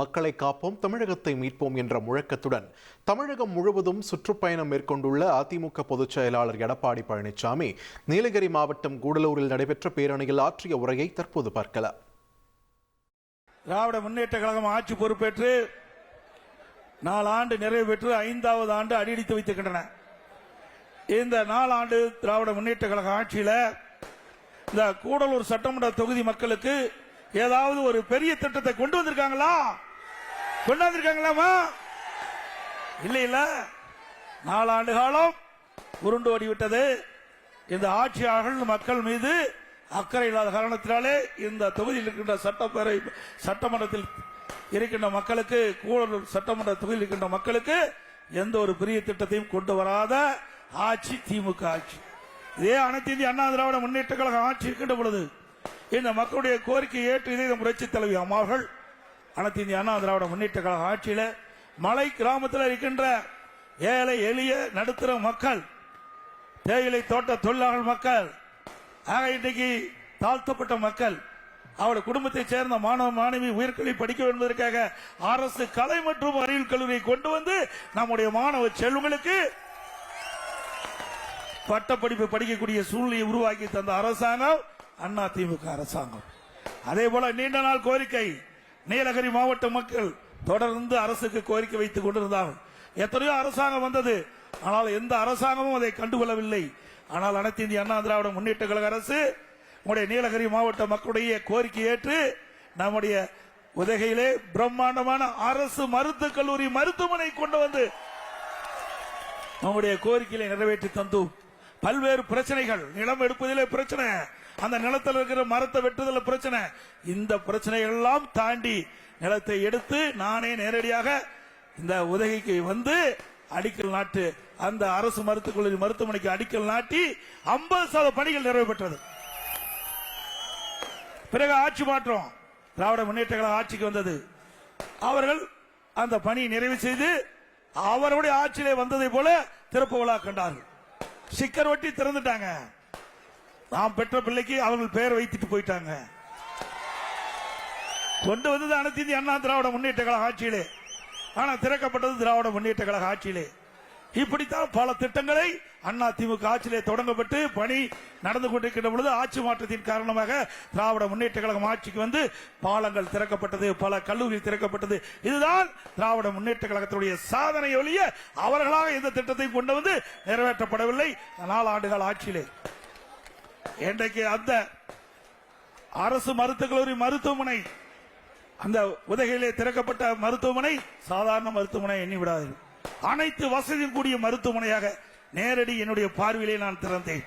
மக்களை காப்போம் தமிழகத்தை மீட்போம் என்ற முழக்கத்துடன் தமிழகம் முழுவதும் சுற்றுப்பயணம் மேற்கொண்டுள்ள அதிமுக பொதுச் செயலாளர் எடப்பாடி பழனிசாமி நீலகிரி மாவட்டம் கூடலூரில் நடைபெற்ற பேரணியில் ஆற்றிய உரையை தற்போது பார்க்கலாம். திராவிட முன்னேற்ற கழகம் ஆட்சி பொறுப்பேற்று நாலு ஆண்டு நிறைவு பெற்று ஐந்தாவது ஆண்டு அடியடித்து வைத்திருக்கின்றன. இந்த நாலாண்டு திராவிட முன்னேற்ற கழக ஆட்சியில் இந்த கூடலூர் சட்டமன்ற தொகுதி மக்களுக்கு ஏதாவது ஒரு பெரிய திட்டத்தை கொண்டு வந்திருக்காங்களா? கொண்டு வந்திருக்காங்களாமா இல்ல இல்ல நாலாண்டு காலம் உருண்டு ஓடிவிட்டது. இந்த ஆட்சியாளர்கள் மக்கள் மீது அக்கறை இல்லாத காரணத்தினாலே இந்த தொகுதியில் இருக்கின்ற சட்டப்பேரவை சட்டமன்றத்தில் இருக்கின்ற மக்களுக்கு கூடலூர் சட்டமன்ற தொகுதியில் இருக்கின்ற மக்களுக்கு எந்த ஒரு பெரிய திட்டத்தையும் கொண்டு வராத ஆட்சி திமுக ஆட்சி. இதே அனைத்து இந்திய அண்ணா திராவிட முன்னேற்ற கழக ஆட்சி இருக்கின்ற பொழுது இந்த மக்களுடைய கோரிக்கை ஏற்று இதே புரட்சி தலைவி அம்மாவர்கள் அனைத்து இந்திய அண்ணா திராவிட முன்னேற்ற கழக ஆட்சியில மலை கிராமத்தில் இருக்கின்ற ஏழை எளிய நடுத்தர மக்கள் தேயிலை தோட்ட தொழிலாளர் மக்கள் ஆக இன்றைக்கு தாழ்த்தப்பட்ட மக்கள் அவருடைய குடும்பத்தைச் சேர்ந்த மாணவ மாணவி உயிர்கல்வி படிக்க என்பதற்காக அரசு கலை மற்றும் அறிவியல் கல்லூரியை கொண்டு வந்து நம்முடைய மாணவ செல்வங்களுக்கு பட்டப்படிப்பு படிக்கக்கூடிய சூழ்நிலையை உருவாக்கி தந்த அரசாங்கம் அண்ணா திமுக அரசாங்கம். அதே போல நீண்ட நாள் கோரிக்கை நீலகிரி மாவட்ட மக்கள் தொடர்ந்து அரசுக்கு கோரிக்கை வைத்துக் கொண்டிருந்தார்கள். எத்தனையோ அரசாங்கம் வந்தது. ஆனால் எந்த அரசாங்கமும் அதை கண்டுகொள்ளவில்லை. ஆனால் அனைத்து இந்திய அண்ணா திராவிட முன்னேற்ற கழக அரசு நம்முடைய நீலகிரி மாவட்ட மக்களுடைய கோரிக்கை ஏற்று நம்முடைய உதகையிலே பிரம்மாண்டமான அரசு மருத்துவக் கல்லூரி மருத்துவமனை கொண்டு வந்து நம்முடைய கோரிக்கையை நிறைவேற்றி தந்தோம் பல்வேறு பிரச்சனைகள் நிலம் எடுப்பதிலே பிரச்சனை. அந்த நிலத்தில் இருக்கிற மரத்தை வெட்டுதல் பிரச்சனை. இந்த பிரச்சனையெல்லாம் எல்லாம் தாண்டி நிலத்தை எடுத்து நானே நேரடியாக இந்த உதகைக்கு வந்து அடிக்கல் நாட்டு அந்த அரசு மருத்துவக் கல்லூரி மருத்துவமனைக்கு அடிக்கல் நாட்டி ஐம்பது சதவீத பணிகள் நிறைவு பெற்றது. பிறகு ஆட்சி மாற்றம் திராவிட முன்னேற்ற கழக ஆட்சிக்கு வந்தது. அவர்கள் அந்த பணியை நிறைவு செய்து அவருடைய ஆட்சியிலே வந்ததை போல திறப்பு விழா கண்டார்கள். சிக்கர் ஒட்டி திறந்துட்டாங்க. நான் பெற்ற பிள்ளைக்கு அவர்கள் பெயர் வைத்துட்டு போயிட்டாங்க. கொண்டு வந்தது அனைத்து அண்ணா திராவிட முன்னேற்ற கழக ஆட்சியிலே. ஆனா திறக்கப்பட்டது திராவிட முன்னேற்ற கழக ஆட்சியிலே. இப்படித்தான் பல திட்டங்களை அண்ணா திமுக ஆட்சியிலே தொடங்கப்பட்டு பணி நடந்து கொண்டிருக்கின்ற பொழுது ஆட்சி மாற்றத்தின் காரணமாக திராவிட முன்னேற்ற கழகம் ஆட்சிக்கு வந்து பாலங்கள் திறக்கப்பட்டது பல கல்லூரி திறக்கப்பட்டது. இதுதான் திராவிட முன்னேற்ற கழகத்துடைய சாதனை ஒழிய அவர்களாக இந்த திட்டத்தை கொண்டு வந்து நிறைவேற்றப்படவில்லை. நாலு ஆண்டுகால ஆட்சியிலே இன்றைக்கு அந்த அரசு மருத்துவக் கல்லூரி மருத்துவமனை அந்த உதகையிலே திறக்கப்பட்ட மருத்துவமனை சாதாரண மருத்துவமனை எண்ணி விடாது அனைத்து வசதியும் கூடிய மருத்துவமனையாக நேரடி என்னுடைய பார்வையிலே நான் திறந்தேன்.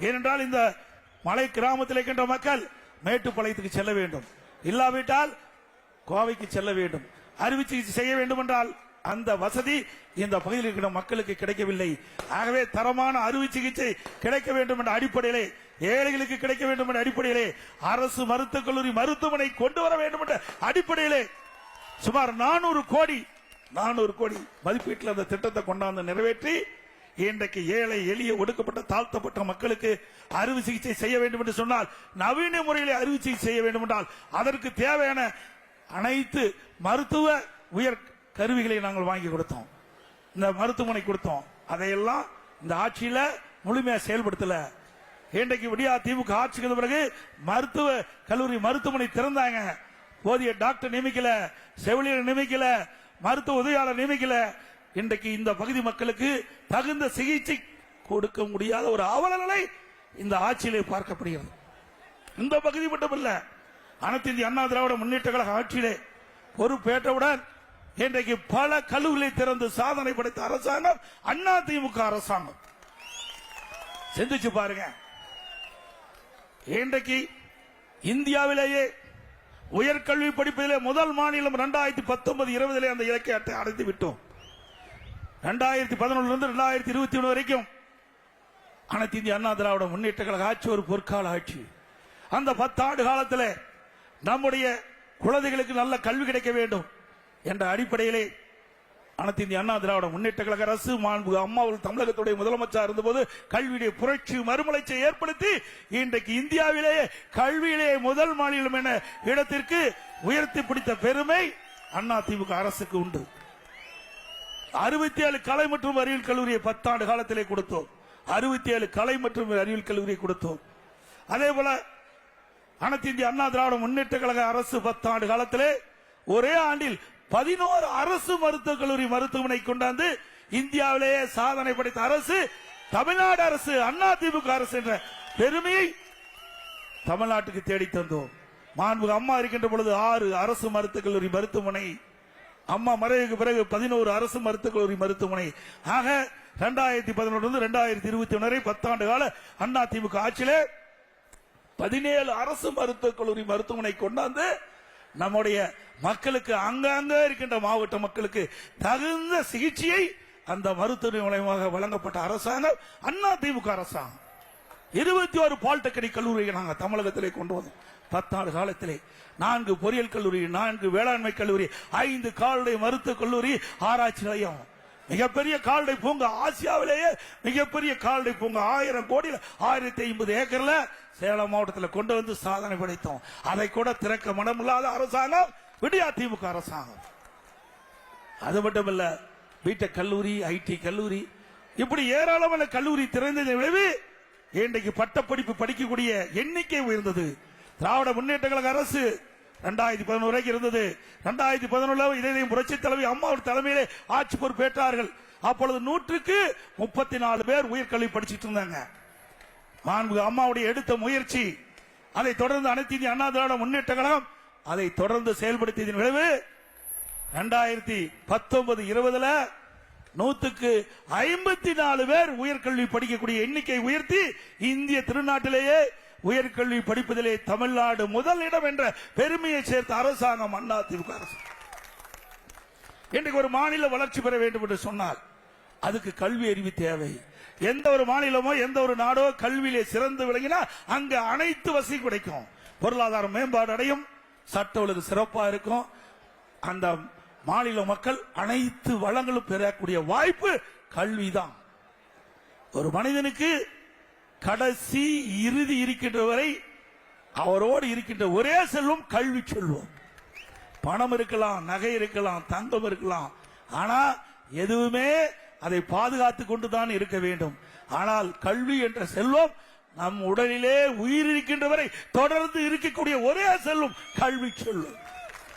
ஏனென்றால் இந்த மலை கிராமத்தில் இருக்கின்ற மக்கள் மேட்டுப்பாளையத்துக்கு செல்ல வேண்டும். இல்லாவிட்டால் கோவைக்கு செல்ல வேண்டும். அறுவை சிகிச்சை செய்ய வேண்டும் என்றால் அந்த வசதி இந்த பகுதியில் இருக்கிற மக்களுக்கு கிடைக்கவில்லை. ஆகவே தரமான அறுவை சிகிச்சை கிடைக்க வேண்டும் என்ற அடிப்படையிலே ஏழைகளுக்கு கிடைக்க வேண்டும் என்ற அடிப்படையிலே அரசு மருத்துவக் கல்லூரி மருத்துவமனை கொண்டு வர வேண்டும் என்ற அடிப்படையிலே சுமார் நானூறு கோடி நானூறு கோடி மதிப்பீட்டில் அந்த திட்டத்தை கொண்டாந்து நிறைவேற்றி இன்றைக்கு ஏழை எளிய ஒடுக்கப்பட்ட தாழ்த்தப்பட்ட மக்களுக்கு அறுவை சிகிச்சை செய்ய வேண்டும் என்று சொன்னால் நவீன முறையிலே அறுவை சிகிச்சை செய்ய வேண்டும் என்றால் அதற்கு தேவையான அனைத்து மருத்துவ உயர் கருவிகளை நாங்கள் வாங்கி கொடுத்தோம். இந்த மருத்துவமனை கொடுத்தோம். அதையெல்லாம் இந்த ஆட்சியில முழுமையா செயல்படுத்தல. இன்றைக்கு விடியா திமுக ஆட்சிக்கு பிறகு மருத்துவ கல்லூரி மருத்துவமனை திறந்தாங்க. போதிய டாக்டர் நியமிக்கல செவிலியர் நியமிக்கல மருத்துவ உதவியாளர் நியமிக்கல. இன்றைக்கு இந்த பகுதி மக்களுக்கு தகுந்த சிகிச்சை கொடுக்க முடியாத ஒரு அவல நிலை இந்த ஆட்சியிலே பார்க்கப்படுகிறது. இந்த பகுதி மட்டுமல்ல அனைத்து இந்திய அண்ணா திராவிட முன்னேற்ற கழக ஆட்சியிலே பொறுப்பேற்றவுடன் இன்றைக்கு பல கல்லூரிகளை திறந்து சாதனை படைத்த அரசாங்கம் அண்ணா திமுக அரசாங்கம். சிந்திச்சு பாருங்க. இன்றைக்கு இந்தியாவிலேயே உயர்கல்வி படிப்பதிலே முதல் மாநிலம் இரண்டாயிரத்தி பத்தொன்பது இருபதிலே அந்த இலக்கை அடைந்து விட்டோம். ரெண்டாயிரத்தி பதினொன்னுல இருந்து ரெண்டாயிரத்தி இருபத்தி ஒன்று வரைக்கும் அனைத்து இந்திய அண்ணா திராவிட முன்னேற்ற கழக ஆட்சி ஒரு பொற்கால ஆட்சி. அந்த பத்தாண்டு காலத்தில் நம்முடைய குழந்தைகளுக்கு நல்ல கல்வி கிடைக்க வேண்டும். என்ற அடிப்படையிலே அனைத்து இந்திய அண்ணா திராவிட முன்னேற்ற கழக அரசு மாண்பு அம்மாவில் தமிழகத்துடைய முதலமைச்சர் இருந்தபோது கல்வியுடைய புரட்சி மறுமலைச்சை ஏற்படுத்தி இன்றைக்கு இந்தியாவிலேயே கல்வியிலேயே முதல் மாநிலம் என இடத்திற்கு உயர்த்தி பிடித்த பெருமை அண்ணா திமுக அரசுக்கு உண்டு. அறுபத்தி ஏழு கலை மற்றும் அறிவியல் கல்லூரியை பத்தாண்டு காலத்திலே கொடுத்தோம். அறுபத்தி ஏழு கலை மற்றும் அறிவியல் கல்லூரியை கொடுத்தோம். அதே போல அனைத்து இந்திய அண்ணா திராவிட முன்னேற்ற கழக அரசு பத்தாண்டு காலத்திலே ஒரே ஆண்டில் பதினோரு அரசு மருத்துவக் கல்லூரி மருத்துவமனை கொண்டாந்து இந்தியாவிலேயே சாதனை படைத்த அரசு தமிழ்நாடு அரசு அண்ணா திமுக அரசு என்ற பெருமையை தமிழ்நாட்டுக்கு தேடி தந்தோம். மாண்புக அம்மா இருக்கின்ற பொழுது ஆறு அரசு மருத்துவக் கல்லூரி மருத்துவமனை அம்மா மறைவுக்கு பிறகு பதினோரு அரசு மருத்துவக் கல்லூரி மருத்துவமனை. ஆக ரெண்டாயிரத்தி பதினொன்று ரெண்டாயிரத்தி இருபத்தி ஒன்று பத்தாண்டு கால அண்ணா திமுக ஆட்சியிலே பதினேழு அரசு மருத்துவக் கல்லூரி மருத்துவமனை கொண்டாந்து நம்முடைய மக்களுக்கு அங்கங்க இருக்கின்ற மாவட்ட மக்களுக்கு தகுந்த சிகிச்சையை அந்த மருத்துவ மூலயமாக வழங்கப்பட்ட அரசாங்கம் அண்ணா திமுக அரசாங்கம். இருபத்தி ஒரு பாலிடெக்னிக் கல்லூரியை நாங்கள் தமிழகத்திலே கொண்டு வந்தோம். பத்தாண்டு காலத்திலே. நான்கு பொறியியல் கல்லூரி நான்கு வேளாண்மை கல்லூரி ஐந்து கால்நடை மருத்துவக் கல்லூரி ஆராய்ச்சி நிலையம். மிகப்பெரிய கால்நடை பூங்கா ஆசியாவிலேயே மிகப்பெரிய கால்நடை பூங்கா. ஆயிரம் கோடியில் ஆயிரத்தி ஐம்பது ஏக்கர்ல சேலம் மாவட்டத்தில் கொண்டு வந்து சாதனை படைத்தோம். அதை கூட திறக்க மனமில்லாத அரசாங்கம் விடியா திமுக அரசாங்கம். அது மட்டுமல்ல பிடெக் கல்லூரி ஐடி கல்லூரி இப்படி ஏராளமான கல்லூரி திறந்தது விளைவு இன்றைக்கு பட்டப்படிப்பு படிக்கக்கூடிய எண்ணிக்கை உயர்ந்தது. திராவிட முன்னேற்ற கழக அரசு ரெண்டாயிரத்தி பதினோரு வரைக்கும் இருந்தது. ரெண்டாயிரத்தி பதினொன்றுல இதே புரட்சி தலைவி அம்மாவோட தலைமையிலே ஆட்சி பொறுப்பேற்றார்கள். அப்பொழுது நூற்றுக்கு முப்பத்தி நாலு பேர் உயர்கல்வி படிச்சுட்டு இருந்தாங்க. மாண்பு அம்மாவுடைய எடுத்த முயற்சி அதை தொடர்ந்து அனைத்து இந்திய அண்ணா திராவிட முன்னேற்ற கழகம் அதை தொடர்ந்து செயல்படுத்தியதன் விளைவு ரெண்டாயிரத்தி பத்தொன்பது இருபதுல நூத்துக்கு ஐம்பத்தி நாலு பேர் உயர்கல்வி படிக்கக்கூடிய எண்ணிக்கை உயர்த்தி இந்திய திருநாட்டிலேயே உயர்கல்வி படிப்பதிலே தமிழ்நாடு முதல் இடம் என்ற பெருமையை சேர்த்த அரசாங்கம் அண்ணா திமுக அரசு. இன்றைக்கு ஒரு மாநில வளர்ச்சி பெற வேண்டும் என்று சொன்னால் அதுக்கு கல்வி அறிவு தேவை. எந்த ஒரு மாநிலமோ எந்த ஒரு நாடோ கல்வியிலே சிறந்து விளங்கினா அங்கு அனைத்து வசதி கிடைக்கும். பொருளாதார மேம்பாடு அடையும் சட்ட ஒழுங்கு சிறப்பா இருக்கும். அந்த மாநில மக்கள் அனைத்து வளங்களும் பெறக்கூடிய வாய்ப்பு கல்விதான். ஒரு மனிதனுக்கு கடைசி இறுதி இருக்கின்ற வரை அவரோடு இருக்கின்ற ஒரே செல்வம் கல்வி செல்வம். பணம் இருக்கலாம் நகை இருக்கலாம் தங்கம் இருக்கலாம். ஆனா எதுவுமே அதை பாதுகாத்து கொண்டுதான் இருக்க வேண்டும். ஆனால் கல்வி என்ற செல்வம் நம் உடலிலே உயிர் இருக்கின்ற வரை தொடர்ந்து இருக்கக்கூடிய ஒரே செல்வம் கல்வி செல்வம்.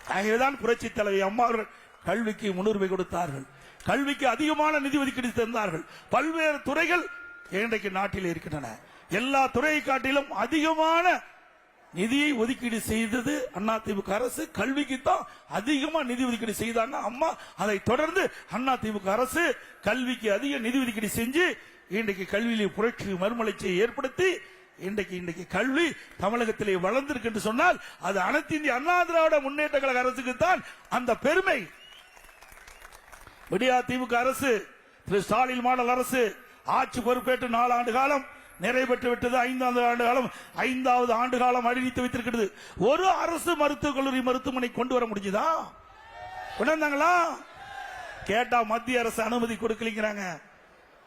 ஆகவேதான் புரட்சி தலைவி அம்மா அவர்கள் கல்விக்கு முன்னுரிமை கொடுத்தார்கள். கல்விக்கு அதிகமான நிதி ஒதுக்கீடு தந்தார்கள். பல்வேறு துறைகள் இன்றைக்கு நாட்டில் இருக்கின்றன. எல்லா துறையை காட்டிலும் அதிகமான நிதியை ஒதுக்கீடு செய்தது அண்ணா திமுக அரசு. கல்விக்கு தான் அதிகமா நிதி ஒதுக்கீடு செய்தாங்க அம்மா. அதை தொடர்ந்து அண்ணா திமுக அரசு கல்விக்கு அதிக நிதி ஒதுக்கீடு செஞ்சு இன்றைக்கு கல்வியிலே புரட்சி மறுமலர்ச்சியை ஏற்படுத்தி இன்றைக்கு இன்றைக்கு கல்வி தமிழகத்திலே வளர்ந்திருக்கு என்று சொன்னால் அது அனைத்து இந்திய அண்ணா திராவிட முன்னேற்ற கழக அரசுக்கு தான் அந்த பெருமை. விடியா திமுக அரசு திரு ஸ்டாலின் மாடல் அரசு ஆட்சி பொறுப்பேற்று நாலு ஆண்டு காலம் நிறைவேற்றி விட்டது ஐந்தாவது ஆண்டு காலம் ஐந்தாவது ஆண்டு காலம் அறிவித்து வைத்திருக்கிறது. ஒரு அரசு மருத்துவக் கல்லூரி மருத்துவமனை கொண்டு வர முடிஞ்சுதா? கொண்டு வந்தாங்களா கேட்டா மத்திய அரசு அனுமதி கொடுக்கலீங்கிறாங்க.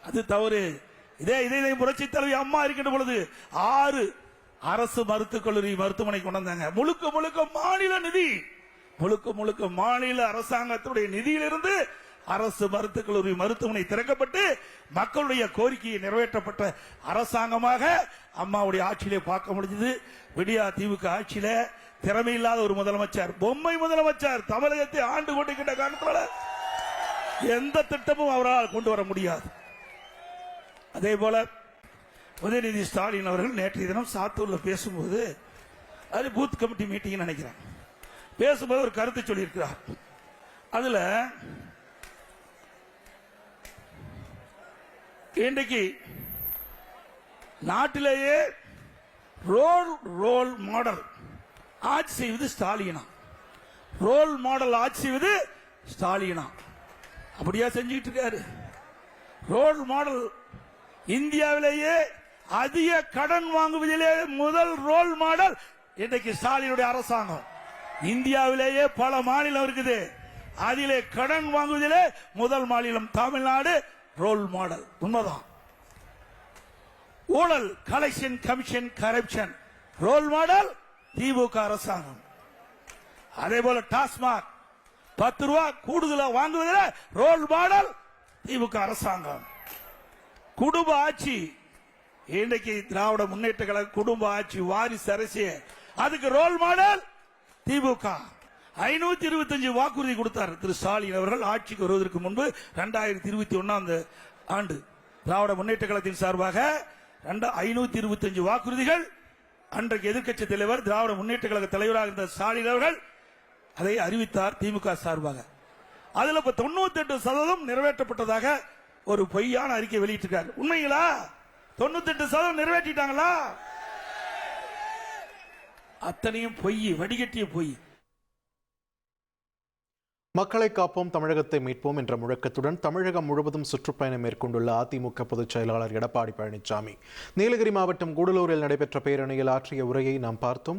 அது தவறு. இதே இதே இதே புரட்சி தலைவி அம்மா இருக்கின்ற பொழுது ஆறு அரசு மருத்துவக் கல்லூரி மருத்துவமனை கொண்டு வந்தாங்க முழுக்க முழுக்க மாநில நிதி. முழுக்க முழுக்க மாநில அரசாங்கத்துடைய நிதியிலிருந்து அரசு மருத்துவக் கல்லூரி மருத்துவமனை திறக்கப்பட்டு மக்களுடைய கோரிக்கையை நிறைவேற்றப்பட்ட அரசாங்கமாக அம்மாவுடைய ஆட்சியிலே பார்க்க முடிஞ்சது. விடியா தீவுக்கு ஆட்சியில திறமை இல்லாத ஒரு முதலமைச்சர் பொம்மை முதலமைச்சர் தமிழகத்தை ஆண்டு கொண்டிருக்கின்ற காலத்தில் எந்த திட்டமும் அவரால் கொண்டு வர முடியாது. அதே போல உதயநிதி ஸ்டாலின் அவர்கள் நேற்றைய தினம் சாத்தூர்ல பேசும்போது அது பூத் கமிட்டி மீட்டிங் நினைக்கிறேன். பேசும்போது ஒரு கருத்து சொல்லியிருக்கிறார். அதுல இன்றைக்கு நாட்டிலேயே ரோல் ரோல் மாடல் ஆட்சி செய்வது ஸ்டாலினா. ரோல் மாடல் ஆட்சி செய்வது ஸ்டாலினா. அப்படியா செஞ்சுக்கிட்டு இருக்காரு. ரோல் மாடல் இந்தியாவிலேயே அதிக கடன் வாங்குவதிலே முதல் ரோல் மாடல் இன்றைக்கு ஸ்டாலினுடைய அரசாங்கம். இந்தியாவிலேயே பல மாநிலம் இருக்குது. அதிலே கடன் வாங்குவதிலே முதல் மாநிலம் தமிழ்நாடு ரோல் மாடல் உண்மைதான். ஊழல் collection commission corruption role model திமுக அரசாங்கம். அதே போல டாஸ்மாக். பத்து ரூபா கூடுதலா வாங்குவதில் ரோல் மாடல் திமுக அரசாங்கம். குடும்ப ஆட்சி. இன்றைக்கு திராவிட முன்னேற்ற கழக குடும்ப ஆட்சி வாரிசு அரசியல் அதுக்கு ரோல் மாடல் திமுக. ஐநூத்தி இருபத்தஞ்சு வாக்குறுதி கொடுத்தார் திரு ஸ்டாலின் அவர்கள். ஆட்சிக்கு வருவதற்கு முன்பு ரெண்டாயிரத்தி இருபத்தி ஒன்னாம் ஆண்டு திராவிட முன்னேற்ற கழகத்தின் சார்பாக ஐநூத்தி இருபத்தஞ்சு வாக்குறுதிகள். அன்றைக்கு எதிர்க்கட்சி தலைவர் திராவிட முன்னேற்ற கழக தலைவராக இருந்த ஸ்டாலின் அவர்கள் அதை அறிவித்தார் திமுக சார்பாக. அதுல இப்ப தொண்ணூத்தி எட்டு சதவீதம் நிறைவேற்றப்பட்டதாக ஒரு பொய்யான அறிக்கை வெளியிட்டிருக்காரு. உண்மைங்களா? தொண்ணூத்தி எட்டு சதவீதம் நிறைவேற்றிட்டாங்களா? அத்தனையும் பொய் வடிகட்டிய பொய். மக்களை காப்போம் தமிழகத்தை மீட்போம் என்ற முழக்கத்துடன் தமிழகம் முழுவதும் சுற்றுப்பயணம் மேற்கொண்டுள்ள அதிமுக பொதுச் செயலாளர் எடப்பாடி பழனிசாமி. நீலகிரி மாவட்டம் கூடலூரில் நடைபெற்ற பேரணியில் ஆற்றிய உரையை நாம் பார்த்தோம்.